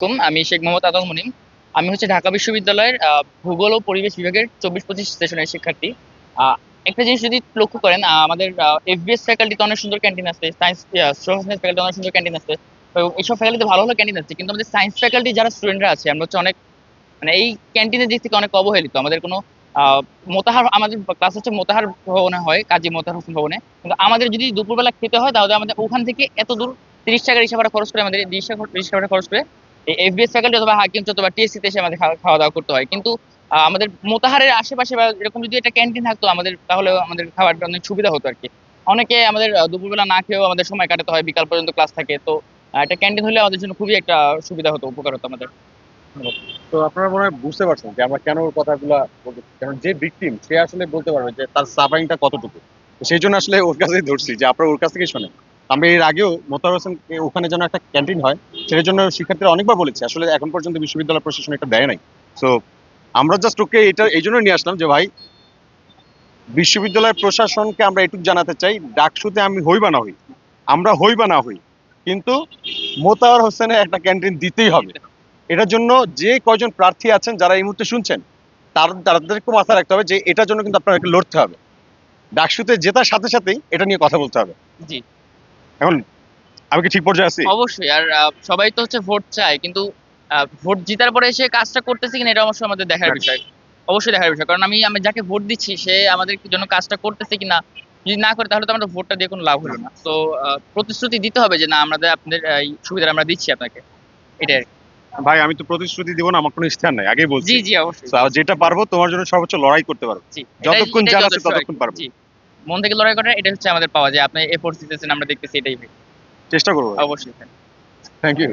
আলাইকুম আমি শেখ মোহাম্মদ আদম মুনিম। আমি হচ্ছে ঢাকা বিশ্ববিদ্যালয়ের ভূগোল ও পরিবেশ বিভাগের চব্বিশ পঁচিশ সেশনের শিক্ষার্থী। একটা জিনিস যদি লক্ষ্য করেন আমাদের এফবিএস ফ্যাকাল্টিতে অনেক সুন্দর ক্যান্টিন আছে সায়েন্স সোশ্যাল ফ্যাকাল্টি অনেক সুন্দর ক্যান্টিন আছে। এইসব ফ্যাকাল্টিতে ভালো ভালো ক্যান্টিন আছে, কিন্তু আমাদের সায়েন্স ফ্যাকাল্টি যারা স্টুডেন্টরা আছে, আমরা হচ্ছে অনেক মানে এই ক্যান্টিনের দিক থেকে অনেক অবহেলিত। আমাদের কোনো মোতাহার, আমাদের ক্লাস হচ্ছে মোতাহার ভবনে হয়, কাজী মোতাহার হোসেন ভবনে। কিন্তু আমাদের যদি দুপুরবেলা খেতে হয়, তাহলে আমাদের ওখান থেকে এত দূর তিরিশ টাকা রিক্সা ভাড়া খরচ করে আমাদের রিক্সা ভাড়া খরচ করে এফবিএস ফ্যাকাল্টি অথবা হাকিম অথবা টিএসসি তে এসে আমাদের খাওয়া দাওয়া করতে হয়। কিন্তু আমাদের মোতাহারের আশেপাশে বা এরকম যদি একটা ক্যান্টিন থাকতো, আমাদের তাহলে আমাদের খাবারটা অনেক সুবিধা হতো আর কি অনেকে আমাদের দুপুরবেলা না খেয়েও আমাদের সময় কাটাতে হয়, বিকাল পর্যন্ত ক্লাস থাকে। তো একটা ক্যান্টিন হলে আমাদের জন্য খুবই একটা সুবিধা হতো, উপকার হতো আমাদের। তো আপনারা মনে হয় বুঝতে পারছেন যে আমরা কেন কথাগুলা বলতে কারণ যে ভিকটিম সে আসলে বলতে পারবে যে তার সাফারিংটা কতটুকু। সেই জন্য আসলে ওর কাছেই ধরছি, যে আপনারা ওর কাছ থেকে শোনেন। আমরা এর আগেও মোতার হোসেন ওখানে যেন একটা ক্যান্টিন হয়, সেটার জন্য শিক্ষার্থীরা অনেকবার বলেছে। আসলে এখন পর্যন্ত বিশ্ববিদ্যালয় প্রশাসন এটা দেয় নাই। সো আমরা জাস্ট ওকে এটা, এই জন্য নিয়ে আসলাম যে, ভাই, বিশ্ববিদ্যালয় প্রশাসনকে আমরা এটুকু জানাতে চাই, ডাকসুতে আমি হই বা না হই। আমরা হই বা না হই। কিন্তু মোতার হোসেনের একটা ক্যান্টিন দিতেই হবে। এটার জন্য যে কয়জন প্রার্থী আছেন, যারা এই মুহূর্তে শুনছেন, তার তাদেরকে মাথায় রাখতে হবে যে, এটার জন্য কিন্তু আপনাকে লড়তে হবে। ডাকসুতে জেতার সাথে সাথেই এটা নিয়ে কথা বলতে হবে। জি। এখন আমি কি ঠিক পর্যায়ে আছি? অবশ্যই আর সবাই তো হচ্ছে ভোট চায় কিন্তু ভোট জিতার পরে এসে কাজটা করতেছে কিনা এটা অবশ্যই আমাদের দেখার বিষয়। অবশ্যই দেখার বিষয় কারণ আমি আমি যাকে ভোট দিচ্ছি সে আমাদের জন্য কাজটা করতেছে কিনা যদি না করে তাহলে তো আমাদের ভোটটা দিয়ে কোনো লাভ হলো না। তো প্রতিশ্রুতি দিতে হবে যে না আমাদের আপনাদের এই সুবিধাটা আমরা দিচ্ছি আপনাকে। এটাই আর কি। ভাই আমি তো প্রতিশ্রুতি দিব না আমার কোনো ইচ্ছা নাই আগেই বলছি। জি জি অবশ্যই। যেটা পারব তোমার জন্য সর্বোচ্চ লড়াই করতে পারব। যতক্ষণ এটাই আছে ততক্ষণ। পারব। মন থেকে লড়াই করা এটা হচ্ছে আমাদের পাওয়া যায় আপনি এফোর্ট দিতেছেন আমরা দেখতেছি এটাই চেষ্টা করব অবশ্যই। Thank you